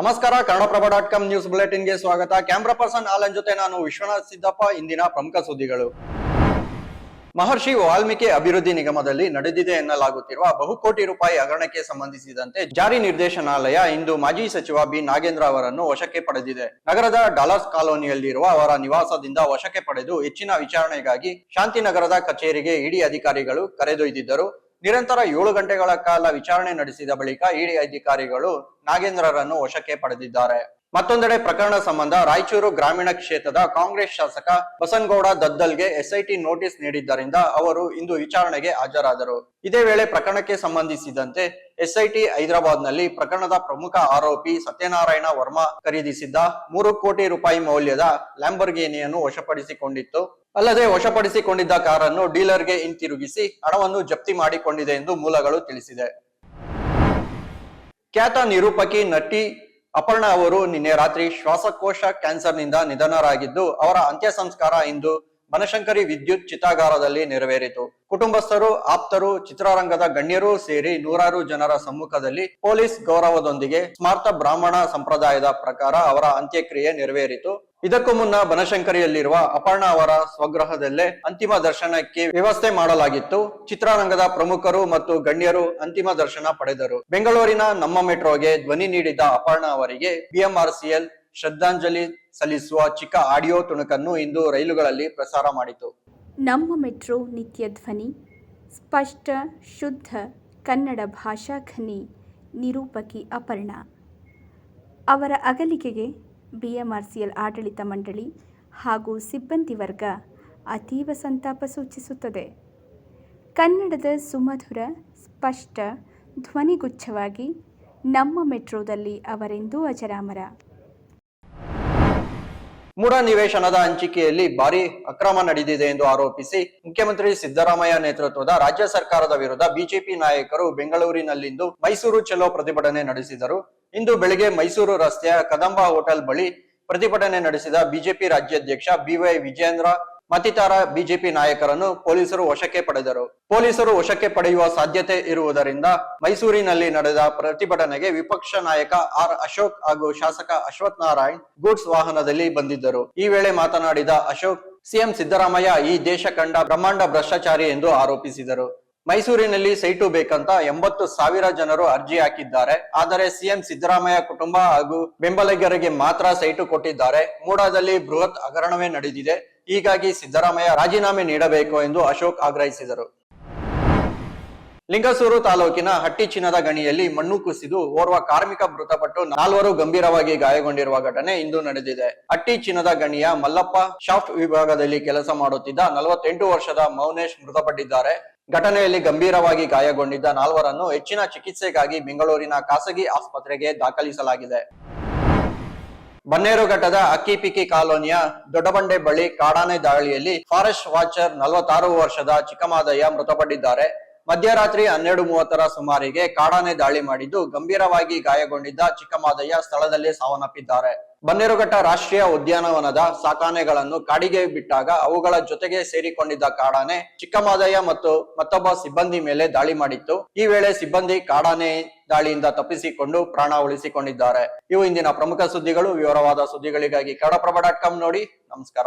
ನಮಸ್ಕಾರ, Kannadaprabha dot com news ಬುಲೆಟಿನ್ಗೆ ಸ್ವಾಗತ. ಕ್ಯಾಮ್ರಾ ಪರ್ಸನ್ ಆಲನ್ ಜೊತೆ ನಾನು ವಿಶ್ವನಾಥ್ ಸಿದ್ದಪ್ಪ, ಇಂದಿನ ಪ್ರಮುಖ ಸುದ್ದಿಗಳು. ಮಹರ್ಷಿ ವಾಲ್ಮೀಕಿ ಅಭಿವೃದ್ಧಿ ನಿಗಮದಲ್ಲಿ ನಡೆದಿದೆ ಎನ್ನಲಾಗುತ್ತಿರುವ ಬಹುಕೋಟಿ ರೂಪಾಯಿ ಹಗರಣಕ್ಕೆ ಸಂಬಂಧಿಸಿದಂತೆ ಜಾರಿ ನಿರ್ದೇಶನಾಲಯ ಇಂದು ಮಾಜಿ ಸಚಿವ ಬಿ. ನಾಗೇಂದ್ರ ಅವರನ್ನು ವಶಕ್ಕೆ ಪಡೆದಿದೆ. ನಗರದ ಡಾಲರ್ಸ್ ಕಾಲೋನಿಯಲ್ಲಿರುವ ಅವರ ನಿವಾಸದಿಂದ ವಶಕ್ಕೆ ಪಡೆದು ಹೆಚ್ಚಿನ ವಿಚಾರಣೆಗಾಗಿ ಶಾಂತಿನಗರದ ಕಚೇರಿಗೆ ಇಡಿ ಅಧಿಕಾರಿಗಳು ಕರೆದೊಯ್ದಿದ್ದರು. ನಿರಂತರ ಏಳು ಗಂಟೆಗಳ ಕಾಲ ವಿಚಾರಣೆ ನಡೆಸಿದ ಬಳಿಕ ಇಡಿ ಅಧಿಕಾರಿಗಳು ನಾಗೇಂದ್ರರನ್ನು ವಶಕ್ಕೆ ಪಡೆದಿದ್ದಾರೆ. ಮತ್ತೊಂದೆಡೆ ಪ್ರಕರಣ ಸಂಬಂಧ ರಾಯಚೂರು ಗ್ರಾಮೀಣ ಕ್ಷೇತ್ರದ ಕಾಂಗ್ರೆಸ್ ಶಾಸಕ ಬಸನಗೌಡ ದದ್ದಲ್ಗೆ ಎಸ್ಐಟಿ ನೋಟಿಸ್ ನೀಡಿದ್ದರಿಂದ ಅವರು ಇಂದು ವಿಚಾರಣೆಗೆ ಹಾಜರಾದರು. ಇದೇ ವೇಳೆ ಪ್ರಕರಣಕ್ಕೆ ಸಂಬಂಧಿಸಿದಂತೆ ಎಸ್ಐಟಿ ಹೈದರಾಬಾದ್ನಲ್ಲಿ ಪ್ರಕರಣದ ಪ್ರಮುಖ ಆರೋಪಿ ಸತ್ಯನಾರಾಯಣ ವರ್ಮಾ ಖರೀದಿಸಿದ್ದ ಮೂರು ಕೋಟಿ ರೂಪಾಯಿ ಮೌಲ್ಯದ ಲ್ಯಾಂಬರ್ಗೇನಿಯನ್ನು ವಶಪಡಿಸಿಕೊಂಡಿತ್ತು. ಅಲ್ಲದೆ ವಶಪಡಿಸಿಕೊಂಡಿದ್ದ ಕಾರನ್ನು ಡೀಲರ್ಗೆ ಹಿಂತಿರುಗಿಸಿ ಹಣವನ್ನು ಜಪ್ತಿ ಮಾಡಿಕೊಂಡಿದೆ ಎಂದು ಮೂಲಗಳು ತಿಳಿಸಿದೆ. ಖ್ಯಾತ ನಿರೂಪಕಿ ನಟಿ ಅಪರ್ಣಾ ಅವರು ನಿನ್ನೆ ರಾತ್ರಿ ಶ್ವಾಸಕೋಶ ಕ್ಯಾನ್ಸರ್ನಿಂದ ನಿಧನರಾಗಿದ್ದು, ಅವರ ಅಂತ್ಯ ಸಂಸ್ಕಾರ ಇಂದು ಬನಶಂಕರಿ ವಿದ್ಯುತ್ ಚಿತಾಗಾರದಲ್ಲಿ ನೆರವೇರಿತು. ಕುಟುಂಬಸ್ಥರು, ಆಪ್ತರು, ಚಿತ್ರರಂಗದ ಗಣ್ಯರು ಸೇರಿ ನೂರಾರು ಜನರ ಸಮ್ಮುಖದಲ್ಲಿ ಪೊಲೀಸ್ ಗೌರವದೊಂದಿಗೆ ಸ್ಮಾರ್ತ ಬ್ರಾಹ್ಮಣ ಸಂಪ್ರದಾಯದ ಪ್ರಕಾರ ಅವರ ಅಂತ್ಯಕ್ರಿಯೆ ನೆರವೇರಿತು. ಇದಕ್ಕೂ ಮುನ್ನ ಬನಶಂಕರಿಯಲ್ಲಿರುವ ಅಪರ್ಣಾ ಅವರ ಸ್ವಗ್ರಹದಲ್ಲೇ ಅಂತಿಮ ದರ್ಶನಕ್ಕೆ ವ್ಯವಸ್ಥೆ ಮಾಡಲಾಗಿತ್ತು. ಚಿತ್ರರಂಗದ ಪ್ರಮುಖರು ಮತ್ತು ಗಣ್ಯರು ಅಂತಿಮ ದರ್ಶನ ಪಡೆದರು. ಬೆಂಗಳೂರಿನ ನಮ್ಮ ಮೆಟ್ರೋಗೆ ಧ್ವನಿ ನೀಡಿದ್ದ ಅಪರ್ಣ ಅವರಿಗೆ ಬಿಎಂಆರ್ಸಿಎಲ್ ಶ್ರದ್ಧಾಂಜಲಿ ಸಲ್ಲಿಸುವ ಚಿಕ್ಕ ಆಡಿಯೋ ತುಣುಕನ್ನು ಇಂದು ರೈಲುಗಳಲ್ಲಿ ಪ್ರಸಾರ ಮಾಡಿತು. ನಮ್ಮ ಮೆಟ್ರೋ ನಿತ್ಯ ಧ್ವನಿ, ಸ್ಪಷ್ಟ, ಶುದ್ಧ ಕನ್ನಡ ಭಾಷಾ ಖನಿ ನಿರೂಪಕಿ ಅಪರ್ಣಾ. ಅವರ ಅಗಲಿಕೆಗೆ B M R C L ಆಡಳಿತ ಮಂಡಳಿ ಹಾಗೂ ಸಿಬ್ಬಂದಿ ವರ್ಗ ಅತೀವ ಸಂತಾಪ ಸೂಚಿಸುತ್ತದೆ. ಕನ್ನಡದ ಸುಮಧುರ, ಸ್ಪಷ್ಟ ಧ್ವನಿಗುಚ್ಛವಾಗಿ ನಮ್ಮ ಮೆಟ್ರೋದಲ್ಲಿ ಅವರೆಂದೂ ಅಜರಾಮರ. ಮೂಢ ನಿವೇಶನದ ಹಂಚಿಕೆಯಲ್ಲಿ ಭಾರಿ ಅಕ್ರಮ ನಡೆದಿದೆ ಎಂದು ಆರೋಪಿಸಿ ಮುಖ್ಯಮಂತ್ರಿ ಸಿದ್ದರಾಮಯ್ಯ ನೇತೃತ್ವದ ರಾಜ್ಯ ಸರ್ಕಾರದ ವಿರುದ್ಧ ಬಿಜೆಪಿ ನಾಯಕರು ಬೆಂಗಳೂರಿನಲ್ಲಿಂದು ಮೈಸೂರು ಚಲೋ ಪ್ರತಿಭಟನೆ ನಡೆಸಿದರು. ಇಂದು ಬೆಳಿಗ್ಗೆ ಮೈಸೂರು ರಸ್ತೆಯ ಕದಂಬ ಹೋಟೆಲ್ ಬಳಿ ಪ್ರತಿಭಟನೆ ನಡೆಸಿದ ಬಿಜೆಪಿ ರಾಜ್ಯಾಧ್ಯಕ್ಷ ಬಿವೈ ವಿಜೇಂದ್ರ ಮತ್ತಿತರ ಬಿಜೆಪಿ ನಾಯಕರನ್ನು ಪೊಲೀಸರು ವಶಕ್ಕೆ ಪಡೆದರು. ಪೊಲೀಸರು ವಶಕ್ಕೆ ಪಡೆಯುವ ಸಾಧ್ಯತೆ ಇರುವುದರಿಂದ ಮೈಸೂರಿನಲ್ಲಿ ನಡೆದ ಪ್ರತಿಭಟನೆಗೆ ವಿಪಕ್ಷ ನಾಯಕ ಆರ್ ಅಶೋಕ್ ಹಾಗೂ ಶಾಸಕ ಅಶ್ವಥ್ ನಾರಾಯಣ್ ಗೂಡ್ಸ್ ವಾಹನದಲ್ಲಿ ಬಂದಿದ್ದರು. ಈ ವೇಳೆ ಮಾತನಾಡಿದ ಅಶೋಕ್, ಸಿಎಂ ಸಿದ್ದರಾಮಯ್ಯ ಈ ದೇಶ ಕಂಡ ಬ್ರಹ್ಮಾಂಡ ಭ್ರಷ್ಟಾಚಾರಿ ಎಂದು ಆರೋಪಿಸಿದರು. ಮೈಸೂರಿನಲ್ಲಿ ಸೈಟು ಬೇಕಂತ ಎಂಬತ್ತು ಸಾವಿರ ಜನರು ಅರ್ಜಿ ಹಾಕಿದ್ದಾರೆ. ಆದರೆ ಸಿಎಂ ಸಿದ್ದರಾಮಯ್ಯ ಕುಟುಂಬ ಹಾಗೂ ಬೆಂಬಲಿಗರಿಗೆ ಮಾತ್ರ ಸೈಟು ಕೊಟ್ಟಿದ್ದಾರೆ. ಮೂಡಾದಲ್ಲಿ ಬೃಹತ್ ಹಗರಣವೇ ನಡೆದಿದೆ. ಹೀಗಾಗಿ ಸಿದ್ದರಾಮಯ್ಯ ರಾಜೀನಾಮೆ ನೀಡಬೇಕು ಎಂದು ಅಶೋಕ್ ಆಗ್ರಹಿಸಿದರು. ಲಿಂಗಸೂರು ತಾಲೂಕಿನ ಹಟ್ಟಿ ಚಿನ್ನದ ಗಣಿಯಲ್ಲಿ ಮಣ್ಣು ಕುಸಿದು ಓರ್ವ ಕಾರ್ಮಿಕ ಮೃತಪಟ್ಟು ನಾಲ್ವರು ಗಂಭೀರವಾಗಿ ಗಾಯಗೊಂಡಿರುವ ಘಟನೆ ಇಂದು ನಡೆದಿದೆ. ಹಟ್ಟಿ ಚಿನ್ನದ ಗಣಿಯ ಮಲ್ಲಪ್ಪ ಶಾಫ್ಟ್ ವಿಭಾಗದಲ್ಲಿ ಕೆಲಸ ಮಾಡುತ್ತಿದ್ದ ನಲವತ್ತೆಂಟು ವರ್ಷದ ಮೌನೇಶ್ ಮೃತಪಟ್ಟಿದ್ದಾರೆ. ಘಟನೆಯಲ್ಲಿ ಗಂಭೀರವಾಗಿ ಗಾಯಗೊಂಡಿದ್ದ ನಾಲ್ವರನ್ನು ಹೆಚ್ಚಿನ ಚಿಕಿತ್ಸೆಗಾಗಿ ಬೆಂಗಳೂರಿನ ಖಾಸಗಿ ಆಸ್ಪತ್ರೆಗೆ ದಾಖಲಿಸಲಾಗಿದೆ. ಬನ್ನೇರುಘಟ್ಟದ ಅಕ್ಕಿಪಿಕ್ಕಿ ಕಾಲೋನಿಯ ದೊಡ್ಡಬಂಡೆ ಬಳಿ ಕಾಡಾನೆ ದಾಳಿಯಲ್ಲಿ ಫಾರೆಸ್ಟ್ ವಾಚರ್ ನಲವತ್ತಾರು ವರ್ಷದ ಚಿಕ್ಕಮಾದಯ್ಯ ಮೃತಪಟ್ಟಿದ್ದಾರೆ. ಮಧ್ಯರಾತ್ರಿ ಹನ್ನೆರಡು ಮೂವತ್ತರ ಸುಮಾರಿಗೆ ಕಾಡಾನೆ ದಾಳಿ ಮಾಡಿದ್ದು ಗಂಭೀರವಾಗಿ ಗಾಯಗೊಂಡಿದ್ದ ಚಿಕ್ಕಮಾದಯ್ಯ ಸ್ಥಳದಲ್ಲೇ ಸಾವನ್ನಪ್ಪಿದ್ದಾರೆ. ಬನ್ನೇರುಘಟ್ಟ ರಾಷ್ಟ್ರೀಯ ಉದ್ಯಾನವನದ ಸಾಕಾನೆಗಳನ್ನು ಕಾಡಿಗೆ ಬಿಟ್ಟಾಗ ಅವುಗಳ ಜೊತೆಗೆ ಸೇರಿಕೊಂಡಿದ್ದ ಕಾಡಾನೆ ಚಿಕ್ಕಮಾದಯ್ಯ ಮತ್ತು ಮತ್ತೊಬ್ಬ ಸಿಬ್ಬಂದಿ ಮೇಲೆ ದಾಳಿ ಮಾಡಿತ್ತು. ಈ ವೇಳೆ ಸಿಬ್ಬಂದಿ ಕಾಡಾನೆ ದಾಳಿಯಿಂದ ತಪ್ಪಿಸಿಕೊಂಡು ಪ್ರಾಣ ಉಳಿಸಿಕೊಂಡಿದ್ದಾರೆ. ಇವು ಇಂದಿನ ಪ್ರಮುಖ ಸುದ್ದಿಗಳು. ವಿವರವಾದ ಸುದ್ದಿಗಳಿಗಾಗಿ ಕನ್ನಡಪ್ರಭ ಡಾಟ್ ನೋಡಿ. ನಮಸ್ಕಾರ.